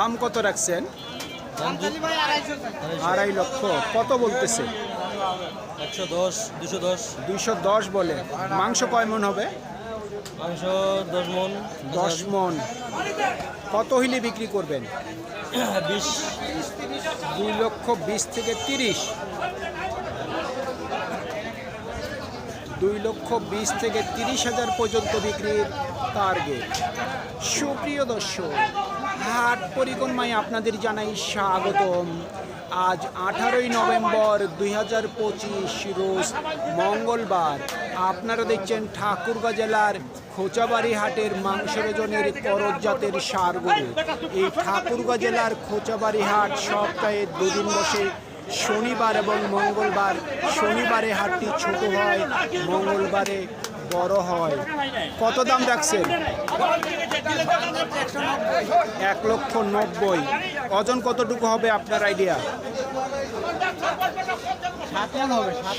দাম কত রাখছেন? আড়াই লক্ষ। কত বলতেছে? দুইশো দশ বলে। মাংস কয় মন হবে? মাংস দশ মন দশ মন। কত হইলে বিক্রি করবেন? বিশ। দুই লক্ষ বিশ থেকে তিরিশ। দুই লক্ষ বিশ থেকে তিরিশ হাজার পর্যন্ত বিক্রির টার্গেট সুপ্রিয় দর্শক, হাট পরিক্রমায় আপনাদের জানাই স্বাগতম। আজ আঠারোই নভেম্বর দুই হাজার পঁচিশ, রোজ মঙ্গলবার। আপনারা দেখছেন ঠাকুরগাঁ জেলার খোঁচাবাড়ি হাটের মাংসের ওজনের করজ জাতের সার গরু। এই ঠাকুরগাঁ জেলার খোঁচাবাড়ি হাট সপ্তাহে দুদিন বসে, শনিবার এবং মঙ্গলবার। শনিবারে হাটটি ছোট হয়, মঙ্গলবারে বড় হয়। কত দাম রাখছেন? এক লক্ষ নব্বই। ওজন কতটুকু হবে আপনার আইডিয়া?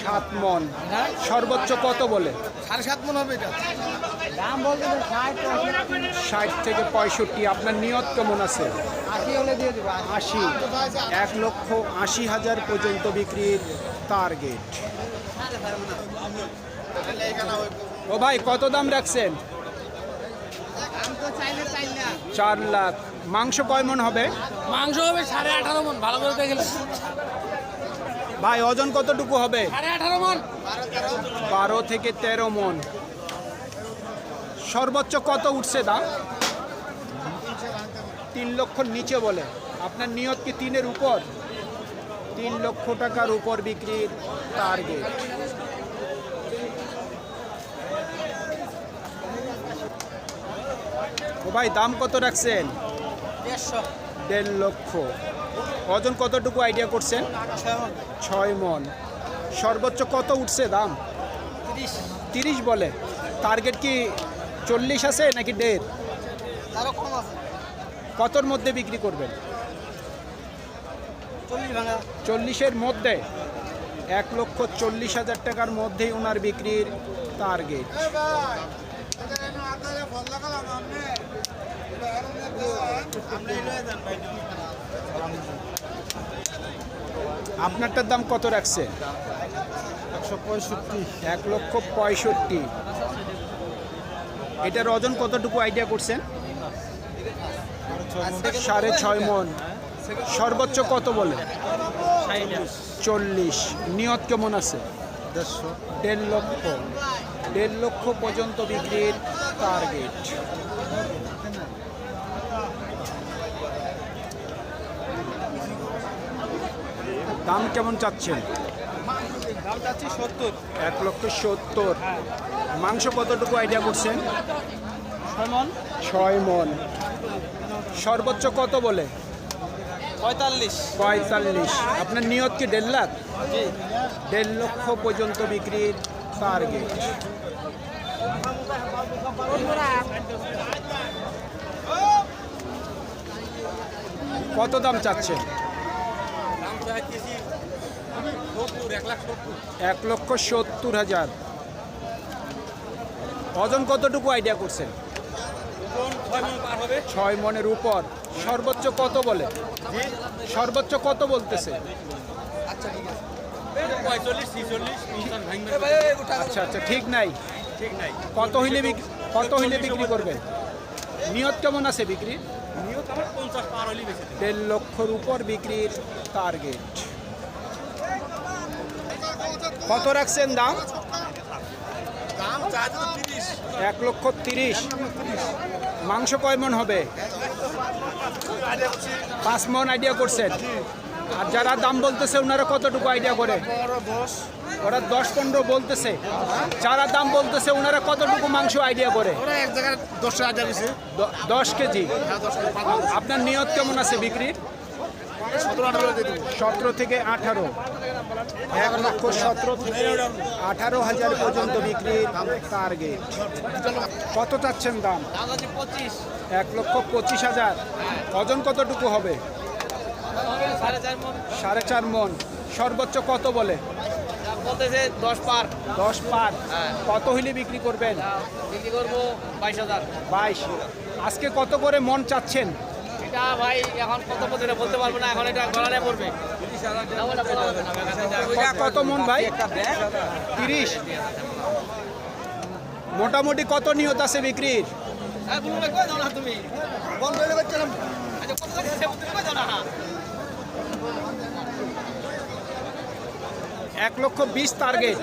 সাত মন। সর্বোচ্চ কত বলে? সাড়ে সাত মন হবে ষাট থেকে পঁয়ষট্টি। আপনার নিয়ত কেমন আছে? আশি। এক লক্ষ আশি হাজার পর্যন্ত বিক্রির টার্গেট ও ভাই কত দাম রাখছেন? চার লাখ। মাংস কয় মন হবে? মাংস হবে সাড়ে আঠারো মন ভালো করে দেখলে ভাই ওজন কতটুকু হবে? সাড়ে আঠারো মন। বারো থেকে তেরো মন। সর্বোচ্চ কত উঠছে দাম? তিন লক্ষ নিচে বলে। আপনার নিয়ত কি তিনের উপর? তিন লক্ষ টাকার উপর বিক্রির টার্গেট ভাই দাম কত রাখছেন? দেড় লক্ষ। ওজন কতটুকু আইডিয়া করছেন? ছয় মন। সর্বোচ্চ কত উঠছে দাম? তিরিশ। বলে। টার্গেট কি চল্লিশ আছে নাকি দেড়? কতর মধ্যে বিক্রি করবেন? চল্লিশের মধ্যে? এক লক্ষ চল্লিশ হাজার টাকার মধ্যেই ওনার বিক্রির টার্গেট আপনারটার দাম কত রাখছে? একশো পঁয়ষট্টি। এক লক্ষ পঁয়ষট্টি। এটার ওজন কতটুকু আইডিয়া করছেন? সাড়ে ছয় মন। সর্বোচ্চ কত বলে? চল্লিশ। নিয়ত কেমন আছে? দেড়শো। দেড় লক্ষ। দেড় লক্ষ পর্যন্ত বিক্রির টার্গেট দাম কেমন চাচ্ছেন? দাম চাচ্ছি সত্তর। এক লক্ষ সত্তর। মাংস কতটুকু আইডিয়া করছেন? ছয় মন। সর্বোচ্চ কত বলে? পঁয়তাল্লিশ। পঁয়তাল্লিশ। আপনার নিয়ত কি দেড় লাখ? দেড় লক্ষ পর্যন্ত বিক্রির টার্গেট কত দাম চাচ্ছে দাম চাইতেছি সত্তর এক লক্ষ সত্তর হাজার। ওজন কতটুকু আইডিয়া করছেন? ছয় মন পার হবে। ছয় মনের উপর। সর্বোচ্চ কত বলে? সর্বোচ্চ কত বলতেছে? আচ্ছা আচ্ছা আচ্ছা ঠিক নাই। কত হইলে কত হইলে বিক্রি করবেন? নিয়ত কেমন আছে বিক্রি দেড় লক্ষর উপর বিক্রির টার্গেট কত রাখছেন দাম? এক লক্ষ তিরিশ। মাংস কয় মন হবে? পাঁচ মন আইডিয়া করছেন। আর যারা দাম বলতেছে ওনারা কতটুকু আইডিয়া করে? দশ। ওরা দশ পনেরো বলতেছে যারা দাম বলতেছে ওনারা কতটুকু মাংস আইডিয়া করে? দশ কেজি? হ্যাঁ হাজার আপনার নিয়ত কেমন আছে বিক্রির সতেরো থেকে আঠারো। এক লক্ষ সতেরো থেকে আঠারো হাজার পর্যন্ত বিক্রির টার্গেট কত চাচ্ছেন দাম? এক লক্ষ পঁচিশ হাজার। ওজন কতটুকু হবে? সাড়ে চার মন। সর্বোচ্চ কত বলে? বলতেছে দশ পার। দশ পার। হ্যাঁ। কত হইলে বিক্রি করবেন? বিক্রি করব বাইশ হাজার। বাইশ। আজকে কত করে মন চাচ্ছেন? এটা ভাই এখন কত পর্যন্ত বলতে পারব না এখন এটা গলারে পড়বে। কত মন ভাই? তিরিশ। মোটামুটি কত নিয়ত আছে বিক্রির? হ্যাঁ, বলুন ভাই, কই দাও না তুমি? আচ্ছা, কত টাকা দিছে? তুমি কই দাও না? এক লক্ষ বিশ টার্গেট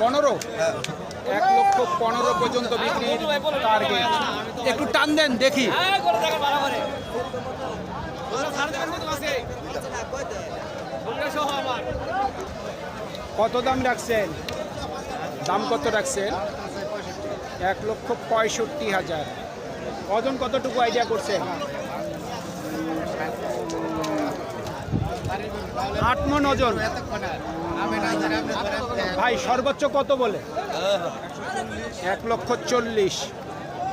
পনেরো এক লক্ষ পনেরো পর্যন্ত বিক্রির টার্গেট একটু টান দেন দেখি। হ্যাঁ। কত দাম রাখছেন? দাম কত রাখছেন? এক লক্ষ পঁয়ষট্টি হাজার। ওজন কতটুকু আইডিয়া করছেন? আট মন ভাই, সর্বোচ্চ কত বলে? এক লক্ষ চল্লিশ।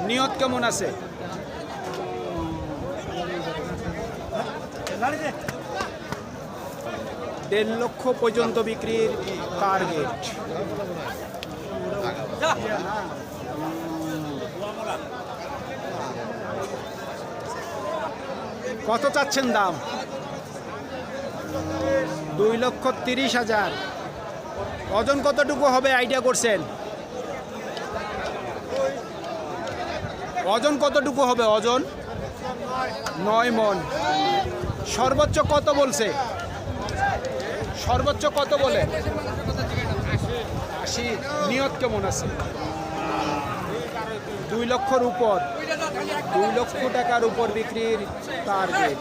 নিয়ত কেমন আছে? দেড় লক্ষ পর্যন্ত বিক্রির টার্গেট কত চাচ্ছেন দাম? দুই লক্ষ তিরিশ হাজার। ওজন কতটুকু হবে আইডিয়া করছেন? ওজন কতটুকু হবে ওজন? নয় মন। সর্বোচ্চ কত বলছে? সর্বোচ্চ কত বলে? আশি। নিয়ত কেমন আছে? দুই লক্ষর উপর। দুই লক্ষ টাকার উপর বিক্রির টার্গেট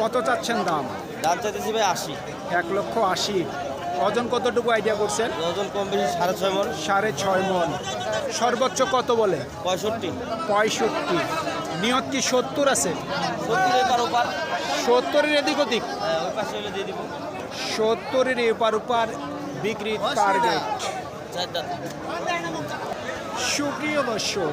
কত চাচ্ছেন দাম? দাম চাইতেছি ভাই আশি। এক লক্ষ আশি। ওজন কতটুকু আইডিয়া করছেন? ওজন কম বেশি সাড়ে ছয় মন। সাড়ে ছয় মন। সর্বোচ্চ কত বলে? পঁয়ষট্টি। পঁয়ষট্টি। নিয়ত কি সত্তর আছে? সত্তরের এদিক ওদিক? হ্যাঁ সত্তরের এপার ওপার বিক্রির টার্গেট সুপ্রিয় দর্শক